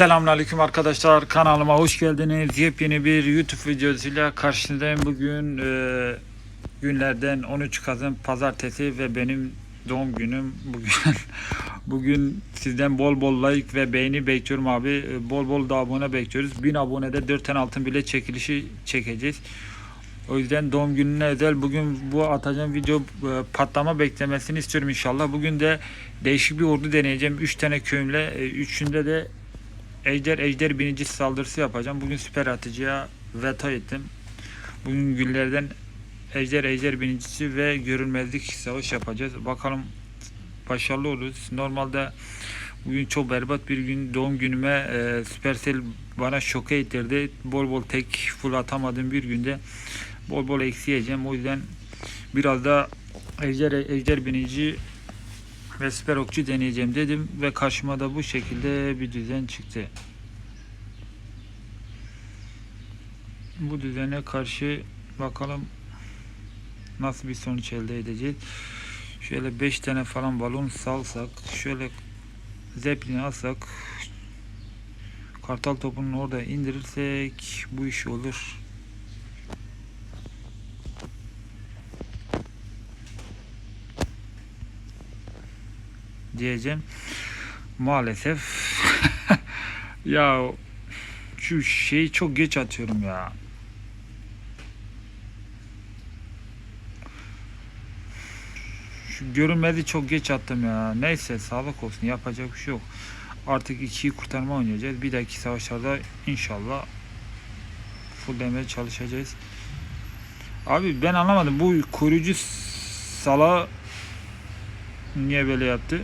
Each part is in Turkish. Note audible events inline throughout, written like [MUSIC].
Selamünaleyküm arkadaşlar kanalıma hoş geldiniz. Yepyeni bir YouTube videosuyla karşınızdayım. Bugün e, günlerden 13 Kasım Pazartesi ve benim doğum günüm. Bugün [LAUGHS] bugün sizden bol bol like ve beğeni bekliyorum abi. E, Bol bol da abone bekliyoruz. 1000 abonede 4 tane altın bile çekilişi çekeceğiz. O yüzden doğum gününe özel bugün bu atacağım video e, patlama beklemesini istiyorum inşallah. Bugün de değişik bir ordu deneyeceğim. 3 tane köyümle. e, Üçünde de Ejder Ejder binici saldırısı yapacağım. Bugün süper atıcıya veto ettim. Bugün günlerden Ejder Ejder binicisi ve görünmezlik savaş yapacağız. Bakalım başarılı oluruz. Normalde bugün çok berbat bir gün doğum günüme e, Supercell bana şoka ettirdi. Bol bol tek full atamadığım bir günde bol bol eksi. O yüzden biraz da Ejder Ejder binici ve okçu deneyeceğim dedim ve karşıma da bu şekilde bir düzen çıktı. Bu düzene karşı bakalım nasıl bir sonuç elde edeceğiz. Şöyle 5 tane falan balon salsak, şöyle zeplini alsak, kartal topunu orada indirirsek bu iş olur. Diyeceğim. Maalesef [LAUGHS] ya şu şeyi çok geç atıyorum ya. Şu görünmedi çok geç attım ya. Neyse sağlık olsun yapacak bir şey yok. Artık ikiyi kurtarma oynayacağız. Bir dahaki savaşlarda inşallah fulllemeye çalışacağız. Abi ben anlamadım bu koruyucu sala niye böyle yaptı?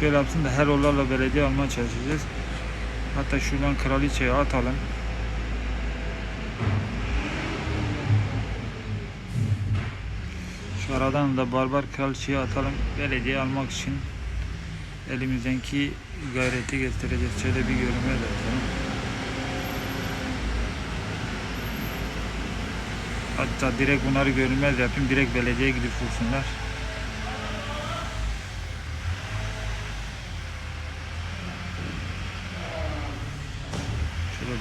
Şöyle yapsın da her yollarla belediye almaya çalışacağız. Hatta şuradan kraliçeye atalım. Şu aradan da barbar kraliçeye atalım. Belediye almak için elimizdeki gayreti göstereceğiz. Şöyle bir görünme de atalım. Hatta direkt bunları görünmez yapayım. Direkt belediyeye gidip vursunlar. Şöyle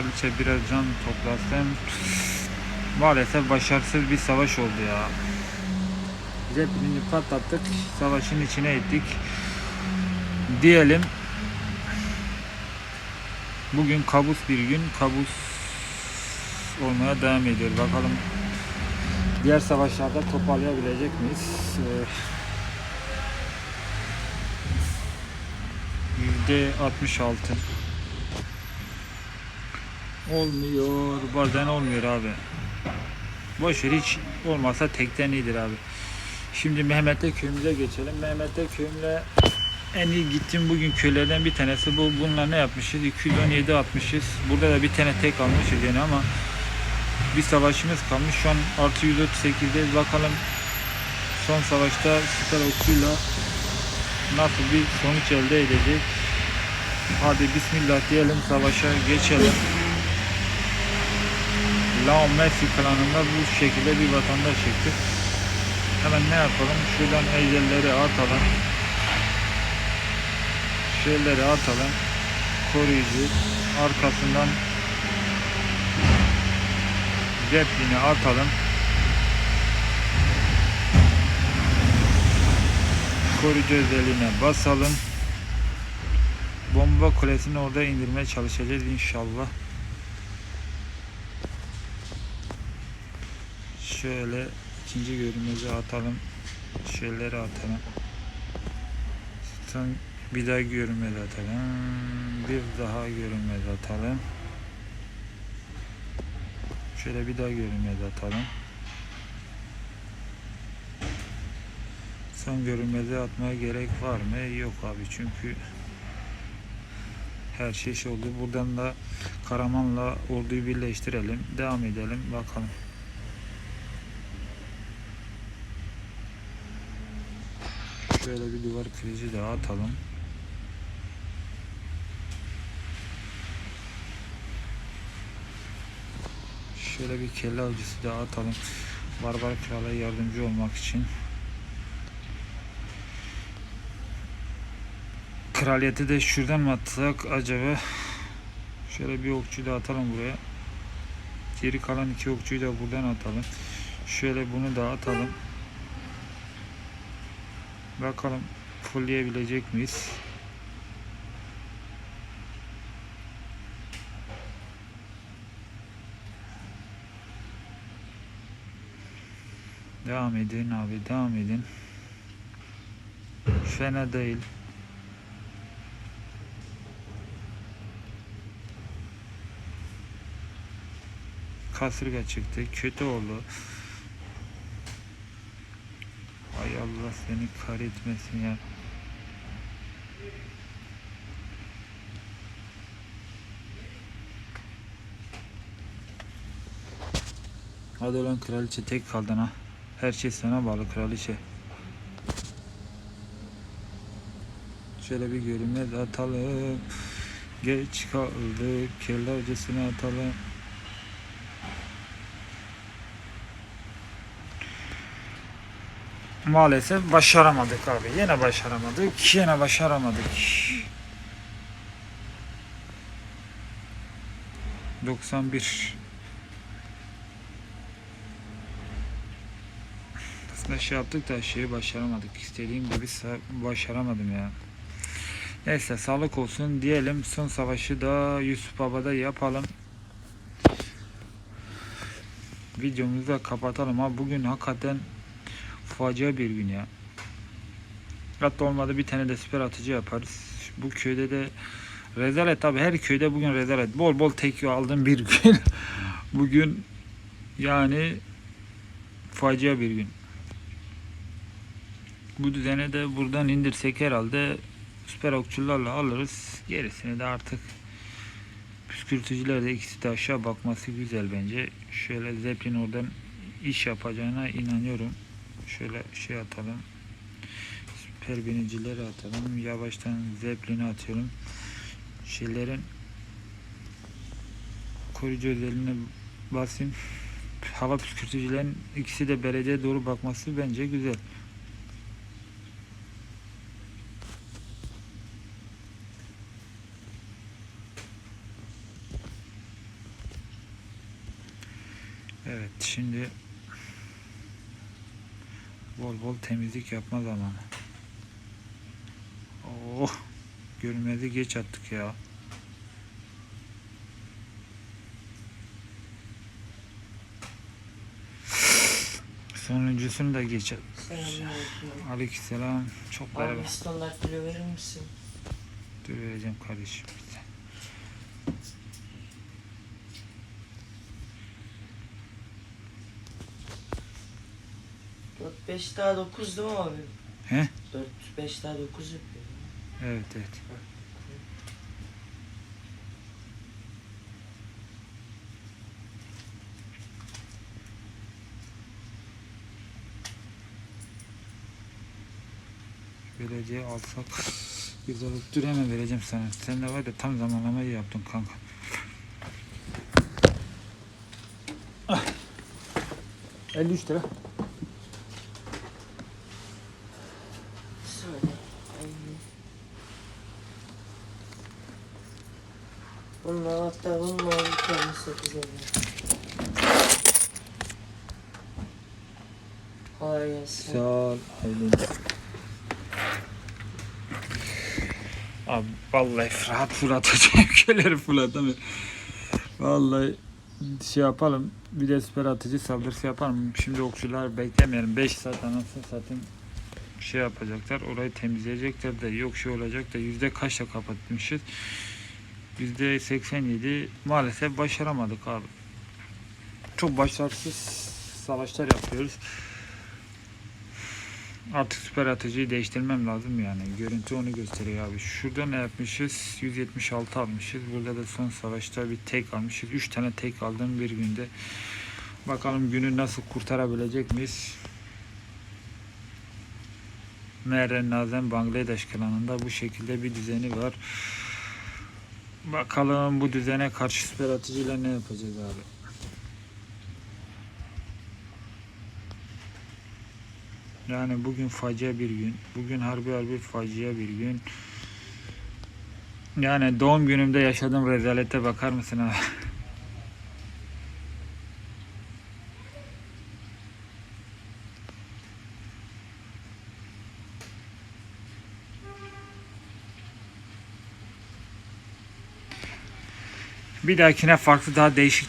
Kraliçe biraz can toplasın. Maalesef başarısız bir savaş oldu ya. Zeppelini patlattık. Savaşın içine ettik. Diyelim. Bugün kabus bir gün. Kabus olmaya devam ediyor. Bakalım diğer savaşlarda toparlayabilecek miyiz? Ee, Yüzde 66 Olmuyor. Bazen olmuyor abi. Boşver hiç olmasa tekten iyidir abi. Şimdi Mehmet'te köyümüze geçelim. Mehmet'te köyümle en iyi gittiğim bugün köylerden bir tanesi bu. Bununla ne yapmışız? 217 atmışız. Burada da bir tane tek almışız yani ama bir savaşımız kalmış. Şu an artı 138'deyiz. Bakalım son savaşta süper okçuyla nasıl bir sonuç elde edecek. Hadi bismillah diyelim savaşa geçelim. Lao Messi klanında bu şekilde bir vatandaş çıktı. Hemen ne yapalım? Şuradan ejderleri atalım. Şeyleri atalım. Koruyucu. Arkasından Zeppelini atalım. Koruyucu özelliğine basalım. Bomba kulesini orada indirmeye çalışacağız inşallah. Şöyle ikinci görünmezi atalım. Şeyleri atalım. Son bir daha görünmez atalım. Bir daha görünmez atalım. Şöyle bir daha görünmez atalım. Son görünmezi atmaya gerek var mı? Yok abi çünkü her şey şey oldu. Buradan da Karaman'la orduyu birleştirelim. Devam edelim. Bakalım. Şöyle bir duvar kırıcı daha atalım. Şöyle bir kelle avcısı daha atalım. Barbar krala yardımcı olmak için. Kraliyeti de şuradan mı atsak acaba? Şöyle bir okçu da atalım buraya. Geri kalan iki okçuyu da buradan atalım. Şöyle bunu da atalım. Bakalım fullleyebilecek miyiz? Devam edin abi devam edin. Fena değil. Kasırga çıktı. Kötü oldu. Allah seni kahretmesin ya. Hadi lan kraliçe tek kaldın ha. Her şey sana bağlı kraliçe. Şöyle bir görünmez atalım. Geç kaldık. Kelle acısını atalım. Maalesef başaramadık abi. Yine başaramadık. Yine başaramadık. 91 Aslında şey yaptık da şeyi başaramadık. İstediğim gibi başaramadım ya. Neyse sağlık olsun diyelim. Son savaşı da Yusuf Baba'da yapalım. Videomuzu da kapatalım. Ha bugün hakikaten facia bir gün ya. Hatta olmadı bir tane de süper atıcı yaparız. Bu köyde de rezalet tabi her köyde bugün rezalet. Bol bol tek aldım bir gün. [LAUGHS] bugün yani facia bir gün. Bu düzene de buradan indirsek herhalde süper okçularla alırız. Gerisini de artık püskürtücüler de ikisi de aşağı bakması güzel bence. Şöyle Zeppelin oradan iş yapacağına inanıyorum. Şöyle şey atalım. Süper binicileri atalım. Yavaştan Zeppelin'i atıyorum. Şeylerin koruyucu özelliğine basayım. Hava püskürtücülerin ikisi de belediyeye doğru bakması bence güzel. Evet şimdi bol bol temizlik yapma zamanı. Oh görünmezi geç attık ya. Sonuncusunu da geç attık. Selamünaleyküm. Aleykümselam. Çok Abi beraber. bir standart kilo verir misin? Dur vereceğim kardeşim. Bir saniye. Dört beş daha dokuz değil mi abi? He? Dört beş daha dokuz yapıyor. Evet evet. Belediye alsak güzel olur. Dur hemen vereceğim sana. Sen de var ya tam zamanlamayı yaptın kanka. Ah. 53 lira. Kolay gelsin. Sağ ol. Aylin. Abi vallahi Fırat fırlatacağım. [LAUGHS] Köleri fırlatamıyorum. Vallahi şey yapalım. Bir de süper atıcı saldırısı yapalım. Şimdi okçular beklemeyelim. 5 saat anasını satayım şey yapacaklar. Orayı temizleyecekler de yok şey olacak da yüzde kaçla kapatmışız. Yüzde 87 maalesef başaramadık abi. Çok başarısız savaşlar yapıyoruz. Artık süper atıcıyı değiştirmem lazım yani. Görüntü onu gösteriyor abi. Şurada ne yapmışız? 176 almışız. Burada da son savaşta bir tek almışız. 3 tane tek aldım bir günde. Bakalım günü nasıl kurtarabilecek miyiz? Meğer Nazem Bangladeş klanında bu şekilde bir düzeni var. Bakalım bu düzene karşı süper atıcıyla ne yapacağız abi. Yani bugün facia bir gün. Bugün harbi harbi facia bir gün. Yani doğum günümde yaşadığım rezalete bakar mısın [LAUGHS] Bir dahakine farklı daha değişik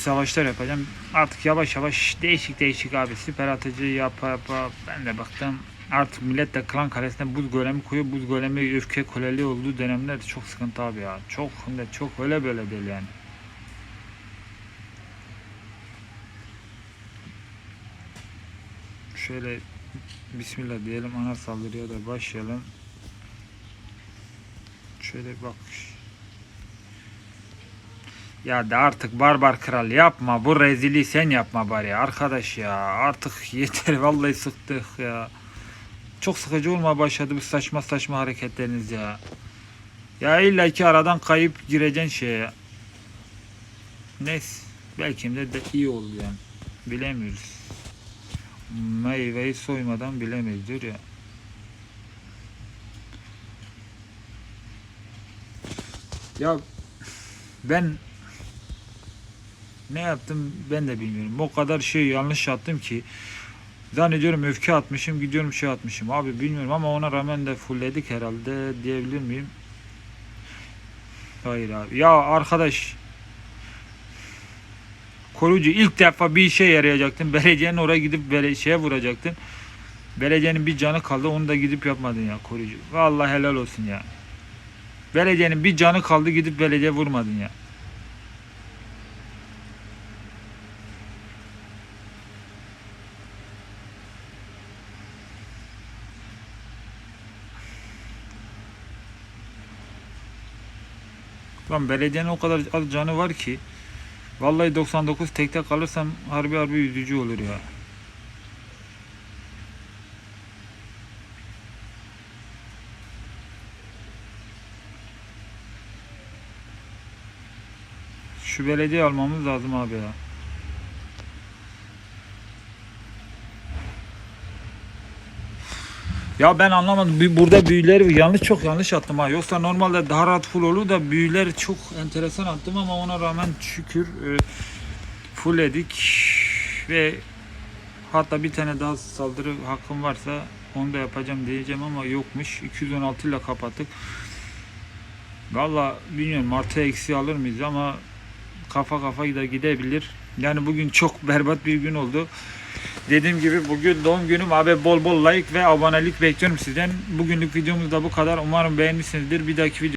savaşlar yapacağım. Artık yavaş yavaş değişik değişik abi süper atıcı yapa yapa ben de baktım. Artık millet de klan kalesine buz golemi koyuyor. Buz golemi öfke koleli olduğu dönemler de çok sıkıntı abi ya. Çok de çok öyle böyle değil yani. Şöyle Bismillah diyelim ana saldırıya da başlayalım. Şöyle bak ya da artık barbar kral yapma bu rezili sen yapma bari arkadaş ya artık [LAUGHS] yeter vallahi sıktık ya. Çok sıkıcı olma başladı bu saçma saçma hareketleriniz ya. Ya illa ki aradan kayıp gireceksin şeye. Neyse belki de, de iyi oldu yani. Bilemiyoruz. Meyveyi soymadan bilemeyiz diyor ya. Ya ben ne yaptım ben de bilmiyorum. O kadar şey yanlış attım ki zannediyorum öfke atmışım gidiyorum şey atmışım. Abi bilmiyorum ama ona rağmen de fullledik herhalde diyebilir miyim? Hayır abi. Ya arkadaş koruyucu ilk defa bir işe yarayacaktın. [LAUGHS] Belediyenin oraya gidip bele şeye vuracaktın. Belediyenin bir canı kaldı onu da gidip yapmadın ya koruyucu. Vallahi helal olsun ya. Belediyenin bir canı kaldı gidip belediye vurmadın ya. Lan belediyenin o kadar az canı var ki vallahi 99 tekte kalırsam harbi harbi yüzücü olur ya. Şu belediye almamız lazım abi ya. Ya ben anlamadım. Burada büyüleri yanlış çok yanlış attım ha. Yoksa normalde daha rahat full olur da büyüleri çok enteresan attım ama ona rağmen şükür e, full edik ve hatta bir tane daha saldırı hakkım varsa onu da yapacağım diyeceğim ama yokmuş. 216 ile kapattık. Valla bilmiyorum artı eksi alır mıyız ama kafa kafa gider gidebilir. Yani bugün çok berbat bir gün oldu. Dediğim gibi bugün doğum günüm abi bol bol like ve abonelik bekliyorum sizden. Bugünlük videomuz da bu kadar. Umarım beğenmişsinizdir. Bir dahaki video